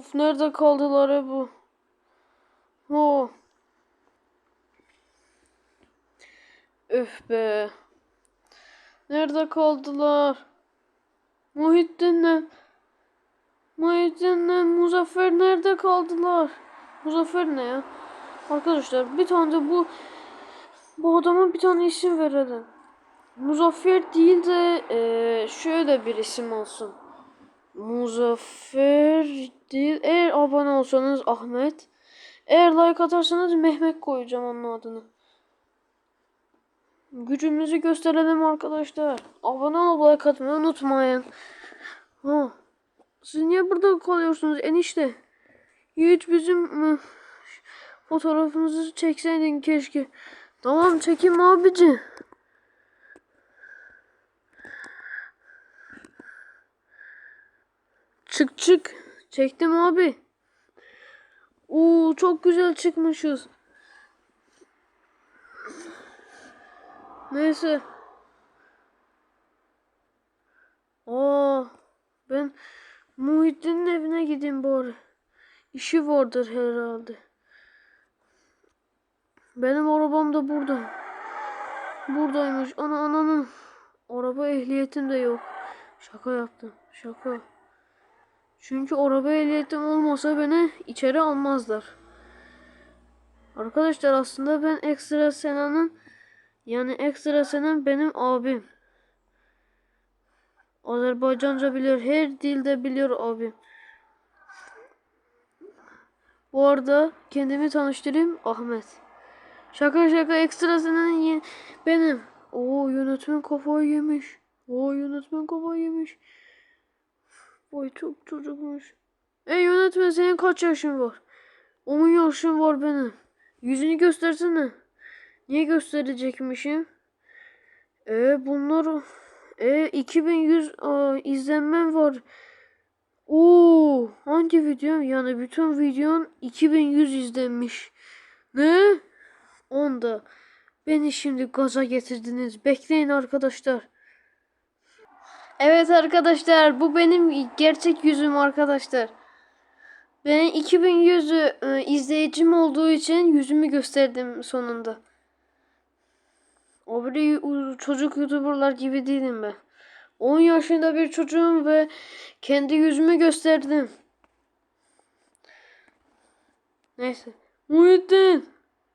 Of nerede kaldılar bu? Oh. Öf be. Nerede kaldılar? Muhittin'le Muhittin'le Muzaffer nerede kaldılar? Muzaffer ne ya? Arkadaşlar bir tane de bu bu adama bir tane isim verelim. Muzaffer değil de eee, şöyle bir isim olsun. Muzaffer değil. Eğer abone olsanız Ahmet. Eğer like atarsanız Mehmet koyacağım onun adını. Gücümüzü gösterelim arkadaşlar. Abone olup like atmayı unutmayın. Ha. Siz niye burada kalıyorsunuz enişte? Yiğit bizim fotoğrafımızı çekseydin keşke. Tamam çekeyim abici. Çık çık. Çektim abi. Oo çok güzel çıkmışız. Neyse. Aa ben Muhittin'in evine gideyim bari. İşi vardır herhalde. Benim arabam da burada. Buradaymış. Ana ananın. Araba ehliyetim de yok. Şaka yaptım. Şaka. Çünkü araba ehliyetim olmasa beni içeri almazlar. Arkadaşlar aslında ben ekstra Sena'nın yani ekstra Senan benim abim. Azerbaycanca bilir, her dilde biliyor abim. Bu arada kendimi tanıştırayım Ahmet. Şaka şaka ekstra Sena'nın benim. Oo yönetmen kafayı yemiş. Oo yönetmen kafayı yemiş. Vay çok çocukmuş. Ey yönetmen senin kaç yaşın var? 10 yaşım var benim. Yüzünü göstersene. Niye gösterecekmişim? E bunlar e 2100 aa, izlenmem var. Oo hangi video? Yani bütün videon 2100 izlenmiş. Ne? Onda. Beni şimdi gaza getirdiniz. Bekleyin arkadaşlar. Evet arkadaşlar bu benim gerçek yüzüm arkadaşlar. Ben 2100 e, izleyicim olduğu için yüzümü gösterdim sonunda. O u- çocuk youtuberlar gibi değilim ben. 10 yaşında bir çocuğum ve kendi yüzümü gösterdim. Neyse. Muhittin.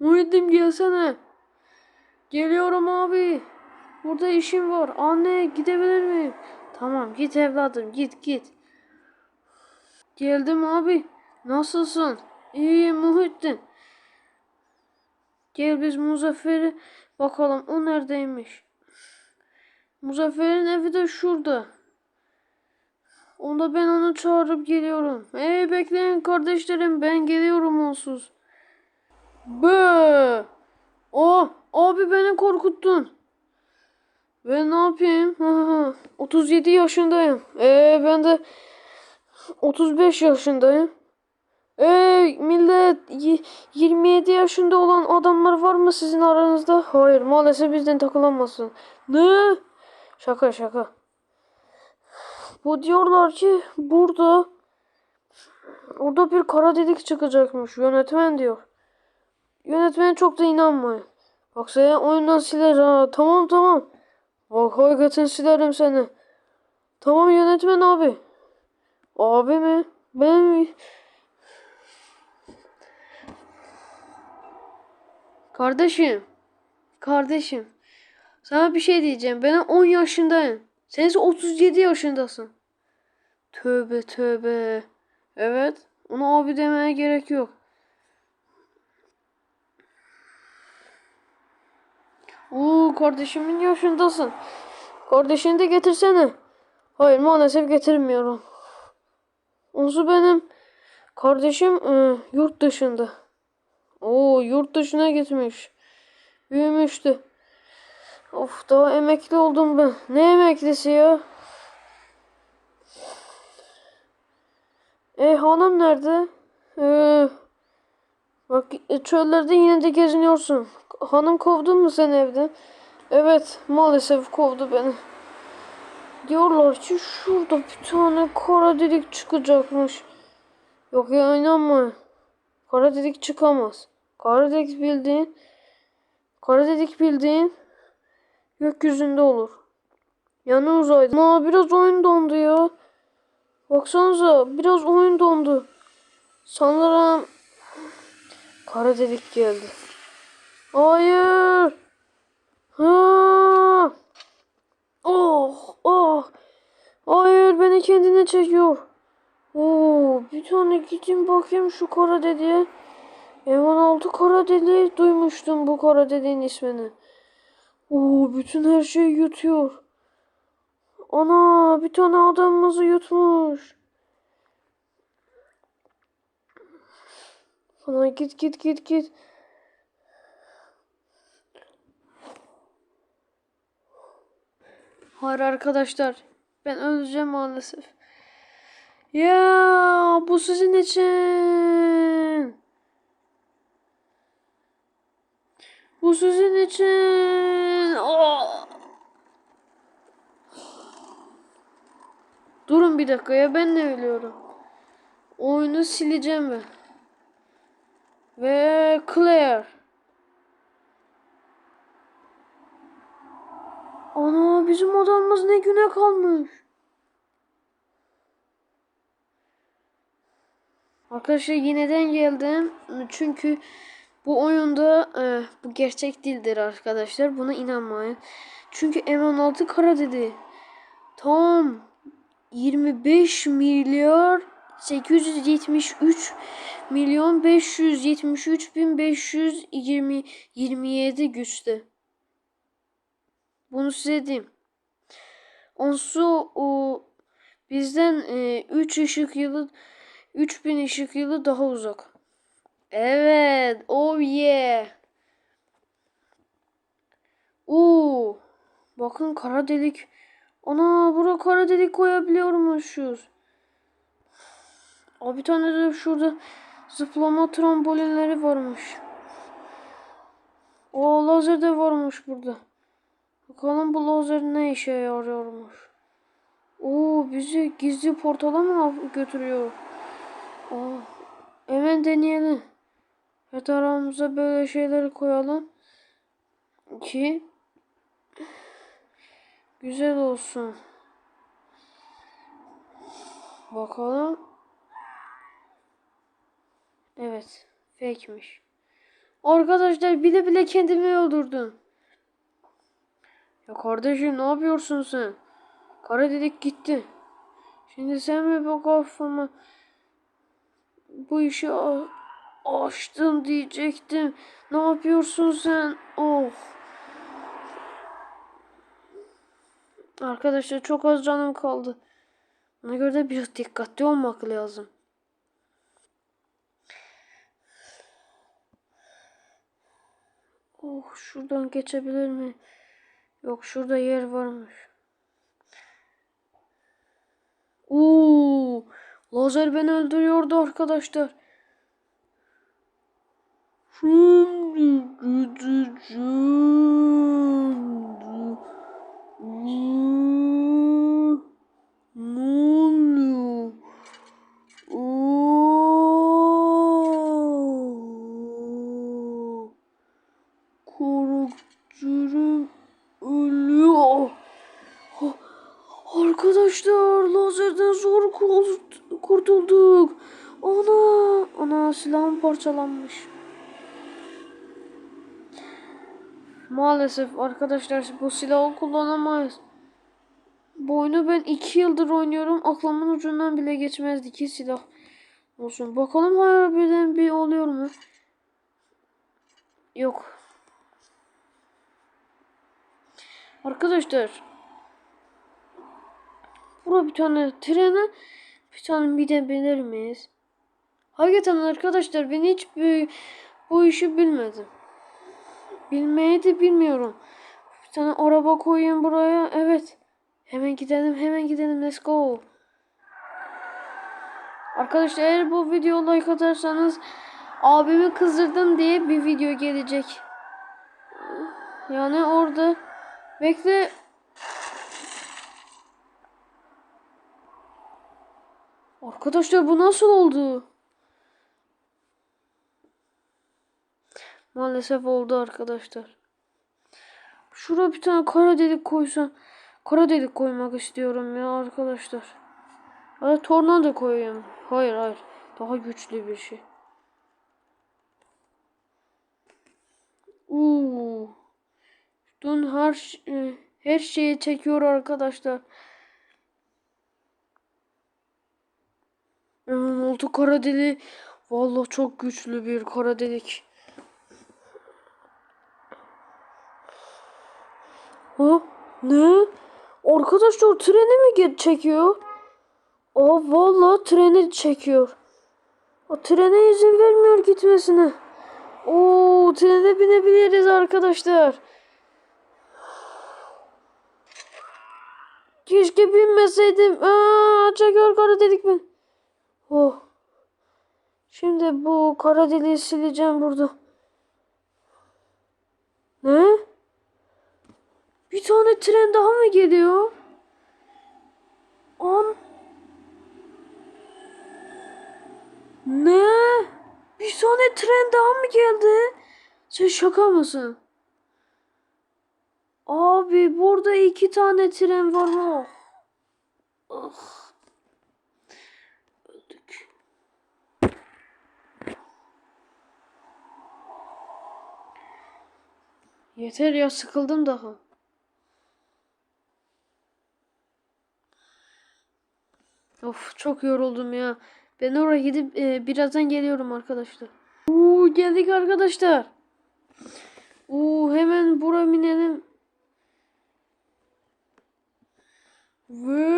Muhittin gelsene. Geliyorum abi. Burada işim var. Anne gidebilir miyim? Tamam git evladım git git. Geldim abi. Nasılsın? İyiyim Muhittin. Gel biz Muzaffer'e bakalım o neredeymiş. Muzaffer'in evi de şurada. Onda ben onu çağırıp geliyorum. Hey bekleyin kardeşlerim ben geliyorum onsuz. Bı. Oh abi beni korkuttun. Ben ne yapayım? 37 yaşındayım. Ee ben de 35 yaşındayım. Ey millet y- 27 yaşında olan adamlar var mı sizin aranızda? Hayır maalesef bizden takılamazsın. Ne? Şaka şaka. Bu diyorlar ki burada orada bir kara delik çıkacakmış. Yönetmen diyor. Yönetmen çok da inanmayın. Bak seni oyundan siler ha. Tamam tamam. Hakikaten silerim seni. Tamam yönetmen abi. Abi mi? Ben mi? Kardeşim. Kardeşim. Sana bir şey diyeceğim. Ben 10 yaşındayım. Sen ise 37 yaşındasın. Tövbe tövbe. Evet. Ona abi demeye gerek yok. Oo kardeşimin yaşındasın. Kardeşini de getirsene. Hayır maalesef getirmiyorum. Onsu benim kardeşim e, yurt dışında. Oo yurt dışına gitmiş. Büyümüştü. Of daha emekli oldum ben. Ne emeklisi ya? E hanım nerede? Ee, bak e, çöllerde yine de geziniyorsun. Hanım kovdun mu sen evden? Evet maalesef kovdu beni. Diyorlar ki şurada bir tane kara delik çıkacakmış. Yok ya inanma. Kara delik çıkamaz. Kara delik bildiğin kara delik bildiğin gökyüzünde olur. Yani uzayda. Aa biraz oyun dondu ya. Baksanıza biraz oyun dondu. Sanırım kara delik geldi. Hayır. Ha. Oh, oh. Hayır beni kendine çekiyor. Oo, bir tane gideyim bakayım şu kara deliğe. M16 kara deliği duymuştum bu kara deliğin ismini. Oo, bütün her şeyi yutuyor. Ana bir tane adamımızı yutmuş. Ana git git git git. Hayır arkadaşlar. Ben öleceğim maalesef. Ya bu sizin için. Bu sizin için. Oh. Durun bir dakika ya ben ne biliyorum. Oyunu sileceğim ben. Ve clear. Ana bizim odamız ne güne kalmış. Arkadaşlar yineden geldim. Çünkü bu oyunda e, bu gerçek değildir arkadaşlar. Buna inanmayın. Çünkü M16 kara dedi. Tam 25 milyar 873 milyon 573 bin 520 27 güçte. Bunu size diyeyim. Onsu o bizden 3 ışık yılı 3000 ışık yılı daha uzak. Evet. Oh yeah. Oo. Bakın kara delik. Ana bura kara delik koyabiliyormuşuz. Aa, bir tane de şurada zıplama trambolinleri varmış. O lazer de varmış burada. Bakalım bu lazer ne işe yarıyormuş. Oo bizi gizli portala mı götürüyor? Aa, hemen deneyelim. Her tarafımıza böyle şeyleri koyalım. Ki güzel olsun. Bakalım. Evet. Fake'miş. Arkadaşlar bile bile kendimi öldürdüm. Ya kardeşim ne yapıyorsun sen? Kara dedik gitti. Şimdi sen mi bu kafamı bu işi açtın diyecektim. Ne yapıyorsun sen? Oh. Arkadaşlar çok az canım kaldı. Ona göre de biraz dikkatli olmak lazım. Oh şuradan geçebilir mi? Yok şurada yer varmış. Oo, lazer beni öldürüyordu arkadaşlar. Şimdi gideceğim. Ne oluyor? Oo. Karakterim ölüyor. Ha, Arkadaşlar lazerden zor kurt- kurtulduk. Ana, ana silahım parçalanmış. Maalesef arkadaşlar bu silahı kullanamayız. Bu oyunu ben 2 yıldır oynuyorum. Aklımın ucundan bile geçmezdi ki silah olsun. Bakalım harbiden bir oluyor mu? Yok. Arkadaşlar. Bura bir tane trene bir tane bir de biner miyiz? Hakikaten arkadaşlar ben hiç bu, bu işi bilmedim. Bilmeyi de bilmiyorum. Bir tane araba koyayım buraya. Evet. Hemen gidelim hemen gidelim let's go. Arkadaşlar eğer bu video like atarsanız abimi kızdırdım diye bir video gelecek. Yani orada bekle Arkadaşlar bu nasıl oldu? Maalesef oldu arkadaşlar. Şuraya bir tane kara delik koysam. Kara delik koymak istiyorum ya arkadaşlar. Ya da tornado koyayım. Hayır hayır. Daha güçlü bir şey. Uuu. Dün her e, her şeyi çekiyor arkadaşlar. Oldu kara delik. Vallahi çok güçlü bir kara delik. Ha? Ne? Arkadaşlar treni mi çekiyor? Aa vallahi treni çekiyor. O trene izin vermiyor gitmesine. Oo trene binebiliriz arkadaşlar. Keşke binmeseydim. Aa çekiyor kara delik ben. Oh. Şimdi bu kara deliği sileceğim burada. Ne? Bir tane tren daha mı geliyor? An. Ne? Bir tane tren daha mı geldi? Sen şaka mısın? Abi burada iki tane tren var mı? Ah. Öldük. Yeter ya sıkıldım daha. Of çok yoruldum ya. Ben oraya gidip e, birazdan geliyorum arkadaşlar. Uuu geldik arkadaşlar. Uuu hemen buraya binelim. Ve.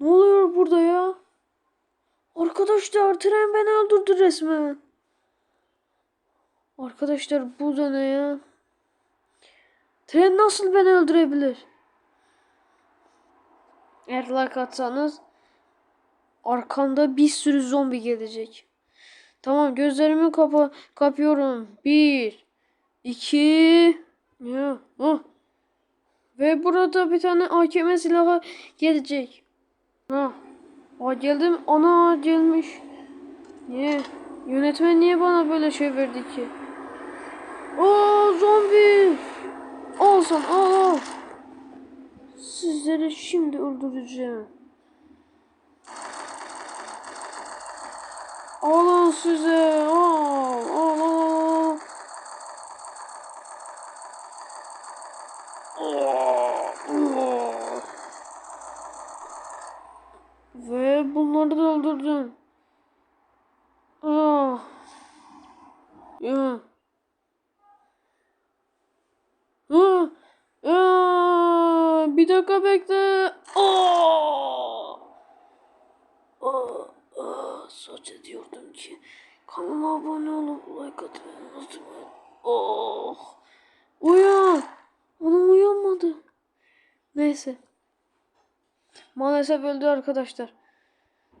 Ne oluyor burada ya? Arkadaşlar tren beni öldürdü resmen. Arkadaşlar bu da ne ya? Tren nasıl beni öldürebilir? Eğer like atsanız arkamda bir sürü zombi gelecek. Tamam gözlerimi kapa kapıyorum. Bir, iki, ya, ah. Ve burada bir tane AKM silahı gelecek. Ha. Aa geldim. Ana gelmiş. Niye? Yönetmen niye bana böyle şey verdi ki? Aa zombi. Al sen al al. Sizleri şimdi öldüreceğim. Alın size. Al al al. Aa, aa. Ve bunları da öldürdüm. Ah. Ya. Ah. Ah. Bir dakika bekle. Aa. Aa. Aa. Söz ediyordum ki kanalıma abone olup like atmayı unutmayın. Oh. Uyan. Anam uyanmadı. Neyse. Maalesef öldü arkadaşlar.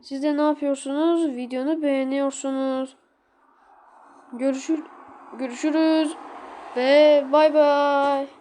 Siz de ne yapıyorsunuz? Videonu beğeniyorsunuz. Görüşür görüşürüz ve bay bay.